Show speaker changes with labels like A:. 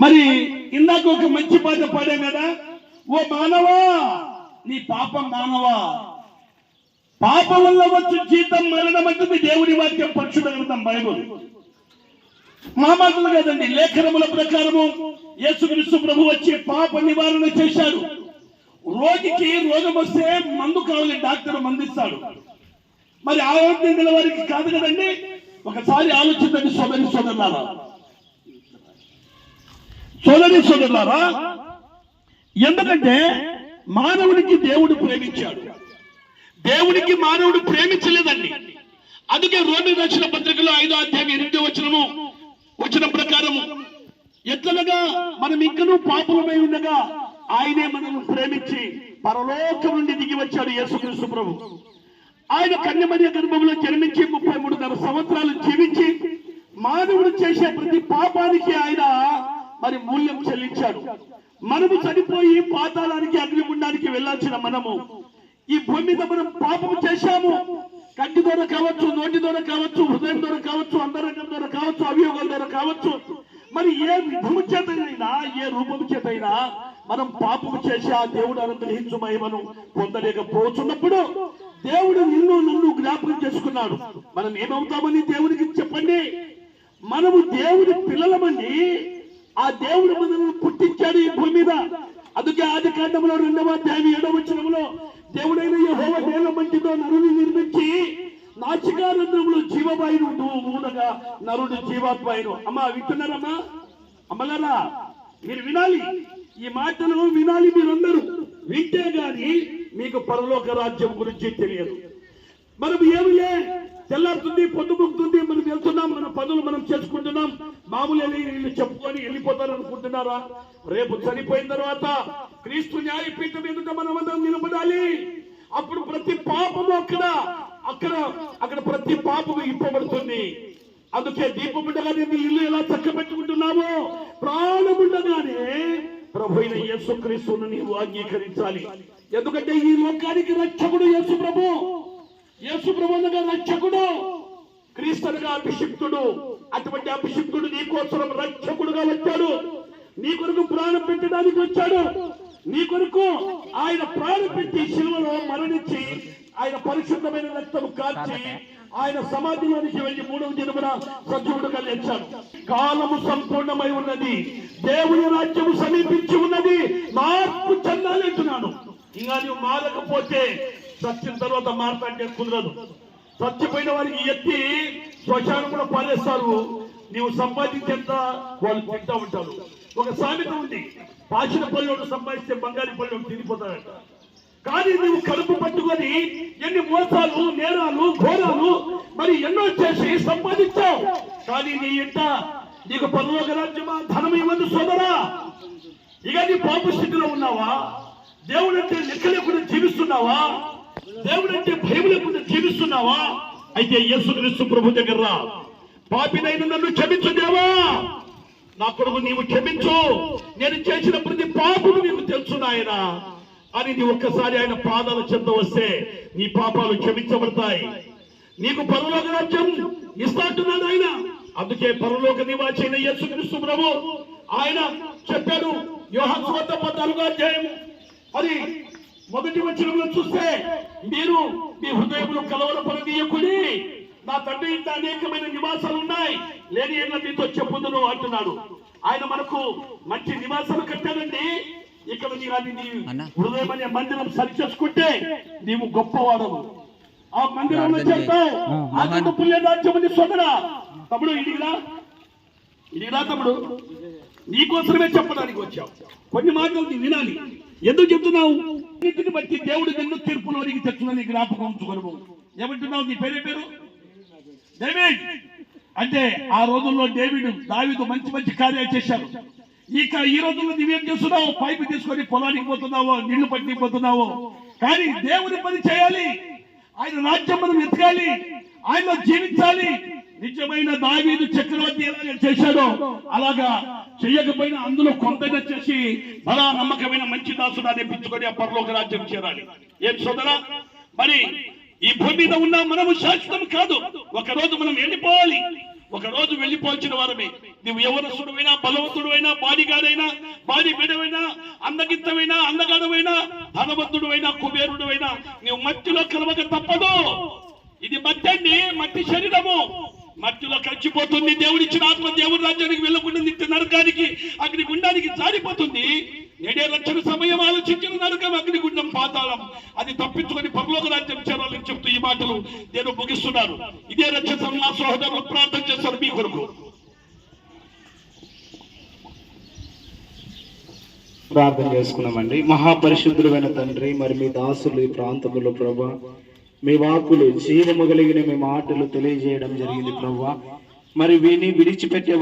A: మరి ఇందాక ఒక మంచి పాట పాడాం కదా? ఓ మానవా నీ పాపం మానవా? పాపం వల్ల వచ్చు జీతం మరణం అంటుంది దేవుడి వాక్యం పక్షుల గ్రంథం బైబుల్. మా మాటలు కదండి లేఖనముల ప్రకారము యేసుక్రీస్తు ప్రభు వచ్చి పాప నివారణ చేశాడు. రోగికి రోగం వస్తే మందు కావాలి డాక్టర్ మందిస్తాడు. మరి ఆరోగ్యం గల వారికి కాదు కదండి? ఒకసారి ఆలోచించండి సోదరి సోదరులారా. సోదరి సోదరులారా ఎందుకంటే మానవునికి దేవుడు ప్రేమించాడు. దేవునికి మానవుడు ప్రేమించలేదండి. అందుకే రోడ్డు రక్షణ పత్రికలో ఐదో అధ్యాయం ఎనిమిదో వచనము వచ్చిన ప్రకారము ఎట్లనగా మనం ఇంకనూ పాపలమై ఉండగా ఆయనే మనల్ని ప్రేమించి పరలోకం నుండి దిగి వచ్చాడు యేసుక్రీస్తు ప్రభు. ఆయన కన్యమర్య గర్భంలో జన్మించి ముప్పై మూడున్నర సంవత్సరాలు జీవించి మానవుడు చేసే ప్రతి పాపానికి ఆయన మరి మూల్యం చెల్లించాడు. మనము చనిపోయి పాతాళానికి అగ్నిగుండానికి వెళ్ళాల్సిన మనము ఈ భూమి మీద మనం పాపం చేశాము. కంటి ద్వారా కావచ్చు నోటి ద్వారా కావచ్చు హృదయం ద్వారా కావచ్చు అంతరంగం ద్వారా కావచ్చు అభియోగాల ద్వారా కావచ్చు మరి ఏ విధము చేతైనా ఏ రూపము చేతైనా మనం పాపము చేసి ఆ దేవుడు అనుగ్రహించు మహిమను పొందలేకపోతున్నప్పుడు దేవుడు నిన్ను నన్ను జ్ఞాపకం చేసుకున్నాడు. మనం ఏమవుతామని దేవునికి చెప్పండి. మనము దేవుడి పిల్లలమని ఆ దేవుడు మనల్ని పుట్టించాడు ఈ భూమి మీద. అందుకే ఆది కాండంలో రెండవ దేవి ఏడవచనంలో దేవుడైన యహోవ నేల మంటితో నరుని నిర్మించి నాచికానందంలో జీవవాయువు మూలగా నరుడు జీవాత్వాయుడు అమ్మా వింటున్నారమ్మా? అమ్మలారా మీరు వినాలి. ఈ మాటలు వినాలి మీరందరూ. వింటే గాని మీకు పరలోక రాజ్యం గురించి తెలియదు. మనం ఏమిలే? తెల్లారుతుంది పొద్దుముకుతుంది మనం వెళ్తున్నాం మన పనులు మనం చేసుకుంటున్నాం. మామూలు వెళ్ళి వీళ్ళు చెప్పుకొని వెళ్ళిపోతారు అనుకుంటున్నారా? రేపు చనిపోయిన తర్వాత క్రీస్తు న్యాయపీఠం ఎదుట మనం అందరం నిలబడాలి. అప్పుడు ప్రతి పాపము అక్కడ అక్కడ అక్కడ ప్రతి పాపము ఇప్పబడుతుంది. అందుకే దీపం మీ ఇల్లు ఎలా చక్క పెట్టుకుంటున్నామో ప్రాణముండగానే ప్రభు అయిన యేసుక్రీస్తును నీవు అంగీకరించాలి. ఎందుకంటే ఈ లోకానికి రక్షకుడు యేసు ప్రభు. యేసు ప్రభువుగా రక్షకుడు క్రీస్తునిగా అభిషిక్తుడు. అటువంటి అభిషిక్తుడు నీ కోసం రక్షకుడుగా వచ్చాడు. నీ కొరకు ప్రాణం పెట్టడానికి వచ్చాడు. నీ కొరకు ఆయన ప్రాణం పెట్టి శిలువలో మరణించి ఆయన పరిశుద్ధమైన రక్తము కాల్చి ఆయన సమాధిలోనికి వెళ్ళి మూడవ దినమున సజీవుడుగా లేచాడు. కాలము సంపూర్ణమై ఉన్నది. దేవుని రాజ్యము సమీపించి ఉన్నది. మార్పు చెందాలంటున్నాను ఇంకా నువ్వు మారకపోతే సత్యం తర్వాత మారతాంటే కుదరదు. చచ్చిపోయిన వారికి ఎత్తి శ్మశానం కూడా పారేస్తారు. నీవు సంపాదించేంత వాళ్ళు తింటా ఉంటారు. ఒక సామెత ఉంది. పాచిన పల్లెడు సంపాదిస్తే బంగారు పల్లెడు తిరిగిపోతాడట కానీ నువ్వు కడుపు పట్టుకొని ఎన్ని మోసాలు నేరాలు ఘోరాలు మరి ఎన్నో చేసి సంపాదించావు. కానీ నీ ఇంట నీకు పరలోక రాజ్యమా ధనం ఇవ్వదు సోదరా. ఇక నీ పాపు స్థితిలో ఉన్నావా? దేవుడు అంటే లెక్క జీవిస్తున్నావా? దేవుడు అంటే భయం లేకుండా జీవిస్తున్నావా? అయితే యేసుక్రీస్తు ప్రభు దగ్గర రా. పాపినైన నన్ను క్షమించు దేవా. నా కొడుకు నీవు క్షమించు. నేను చేసిన ప్రతి పాపము నీకు తెలుసు నాయన. అని నీ ఒక్కసారి ఆయన పాదాల చెంత వస్తే నీ పాపాలు క్షమించబడతాయి. నీకు పరలోక రాజ్యం ఇస్తాంటున్నాడు ఆయన అందుకే పరలోక నివాసైన అయిన యేసుక్రీస్తు ప్రభు ఆయన చెప్పాడు. యోహన్ స్వార్థ పద్నాలుగు అధ్యాయము. అది మొదటి వచనంలో చూస్తే మీరు మీ హృదయంలో కలవరపడనీయకుడి నా తండ్రి ఇంత అనేకమైన నివాసాలు ఉన్నాయి లేని ఏళ్ళ మీతో చెప్పుదును అంటున్నాడు. ఆయన మనకు మంచి నివాసాలు కట్టాడండి. ఇక్కడ నీ అది నీ హృదయం అనే మందిరం సరి చేసుకుంటే నీవు గొప్పవాడవు. ఆ మందిరంలో చెప్తావు ఆ పుల్య రాజ్యం నీ సొదరా తమ్ముడు ఇడిగిరా ఇడిగిరా తమ్ముడు. నీకోసమే చెప్పడానికి వచ్చావు. కొన్ని మాటలు నీ వినాలి. ఎందుకు చెప్తున్నావు? అన్నింటిని బట్టి దేవుడు నిన్ను తీర్పులోనికి తెచ్చుకుని జ్ఞాపకం ఉంచుకోను ఏమంటున్నావు? నీ పేరే పేరు? డేవిడ్. అంటే ఆ రోజుల్లో డేవిడ్ దావిదు మంచి మంచి కార్యాలు చేశారు. ఇక ఈ రోజుల్లో నువ్వేం చేస్తున్నావు? పైపు తీసుకొని పొలానికి పోతున్నావో నీళ్ళు పట్టికి పోతున్నావో? కానీ దేవుని పని చేయాలి. ఆయన రాజ్యం మనం ఎతకాలి ఆయన జీవించాలి. నిజమైన దావీదు చక్రవర్తి ఎలా చేశాడో అలాగా చెయ్యకపోయినా అందులో కొంతైనా చేసి బలా నమ్మకమైన మంచి దాసుడు అనిపించుకొని ఆ పరలోక రాజ్యం చేరాలి. ఏం సోదరా? మరి ఈ భూమి మీద ఉన్న మనము శాశ్వతం కాదు. ఒక రోజు మనం వెళ్ళిపోవాలి. ఒక రోజు వెళ్ళిపోల్చిన వారమే. నువ్వు యవనసుడువైనా బలవంతుడువైనా బాడిగాడైనా బాడి బిడవైనా అందగిత్తమైనా అందగాడవైనా ధనవంతుడువైనా కుబేరుడువైనా నువ్వు మట్టిలో కలవక తప్పదు. ఇది మట్టి అండి మట్టి శరీరము. మట్టిలో కలిసిపోతుంది దేవుడిచ్చిన ఆత్మ దేవుడి రాజ్యానికి వెళ్ళకుండా నిత్య నరకానికి అగ్నిగుండానికి జారిపోతుంది. నేడే రక్షణ సమయం ఆలోచించిన నరకం అగ్నిగుండం పాతాళం. అది తప్పించుకొని పరలోక రాజ్యం చేరాలని చెప్తూ ఈ మాటలు నేను ముగిస్తున్నాను ఇదే రక్షణ మా సహోదరులు ప్రార్థన చేస్తారు మీ కొరకు.
B: ప్రార్థన చేసుకున్నామండి. మహాపరిశుద్ధుడైన తండ్రి మరి మీ దాసులు ఈ ప్రాంతంలో ప్రభా మీ వాకులు జీవము కలిగిన మీ మాటలు తెలియజేయడం జరిగింది ప్రభా. మరి విని విడిచిపెట్టే